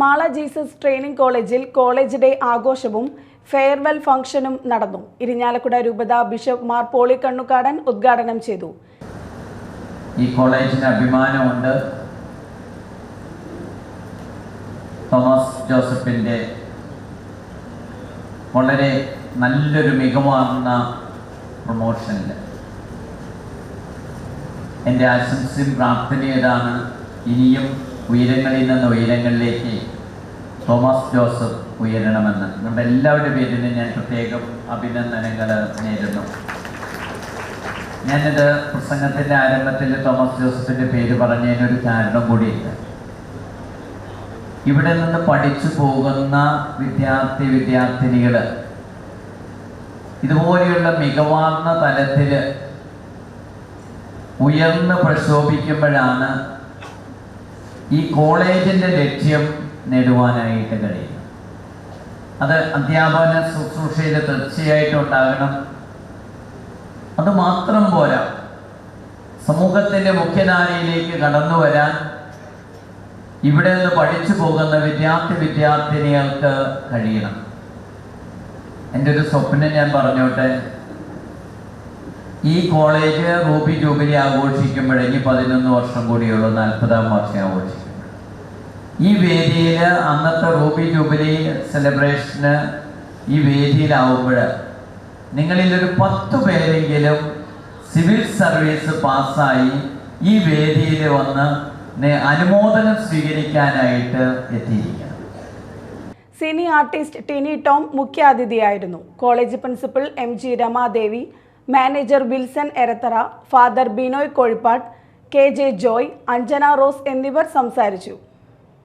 Mala Jesus training കോളേജിൽ college day ആഘോഷവും farewell ഫംഗ്ഷനും നടന്നു. ഇരിഞ്ഞാലക്കുട രൂപത ബിഷപ്പ് മാർ പോളി കണ്ണുകാടൻ ഉദ്ഘാടനം ചെയ്തു. ഈ കോളേജിന് അഭിമാനമുണ്ട്. തോമസ് ജോസഫിന്റെ വളരെ നല്ലൊരു മികവാർന്ന പ്രൊമോഷനിൽ എന്റെ ആശംസയും പ്രാർത്ഥനയതാണ് ഇനിയും ഉയരങ്ങളിൽ നിന്ന് ഉയരങ്ങളിലേക്ക് തോമസ് ജോസഫ് ഉയരണമെന്ന്. നമ്മുടെ എല്ലാവരുടെ പേരിലും ഞാൻ പ്രത്യേകം അഭിനന്ദനങ്ങൾ നേരുന്നു. ഞാനിത് പ്രസംഗത്തിന്റെ ആരംഭത്തിൽ തോമസ് ജോസഫിന്റെ പേര് പറഞ്ഞതിനൊരു കാരണം കൂടിയില്ല ഇവിടെ നിന്ന് പഠിച്ചു പോകുന്ന വിദ്യാർത്ഥി വിദ്യാർത്ഥിനികൾ ഇതുപോലെയുള്ള മികവാർന്ന തലത്തിൽ ഉയർന്ന് പ്രശോഭിക്കുമ്പോഴാണ് ഈ കോളേജിന്റെ ലക്ഷ്യം നേടുവാനായിട്ട് കഴിയും. അത് അധ്യാപന ശുശ്രൂഷയിൽ തീർച്ചയായിട്ടും ഉണ്ടാകണം അത് മാത്രം പോരാ. സമൂഹത്തിന്റെ മുഖ്യധാരയിലേക്ക് കടന്നു വരാൻ ഇവിടെ നിന്ന് പഠിച്ചു പോകുന്ന വിദ്യാർത്ഥി വിദ്യാർത്ഥിനികൾക്ക് കഴിയണം. എന്റെ ഒരു സ്വപ്നം ഞാൻ പറഞ്ഞോട്ടെ. ഈ കോളേജ് റൂബി ജൂബിലി ആഘോഷിക്കുമ്പോഴേക്ക് പതിനൊന്ന് വർഷം കൂടിയുള്ള നാൽപ്പതാം വർഷം ആഘോഷിക്കും ഈ വേദിയിൽ അന്നത്തെ റൂബി ജൂബിലി സെലിബ്രേഷന് ഈ വേദിയിലാവുമ്പോൾ നിങ്ങളിൽ ഒരു പത്ത് പേരെങ്കിലും സിവിൽ സർവീസ് പാസ്സായി ഈ വേദിയിൽ വന്ന് അനുമോദനം സ്വീകരിക്കാനായിട്ട് എത്തിയിരിക്കണം. Cine artist Tini Tom മുഖ്യാതിഥിയായിരുന്നു. College principal M G Ramadevi manager Wilson Eratara father Binoy Kozhippad K J Joy Anjana Rose എന്നിവർ സംസാരിച്ചു.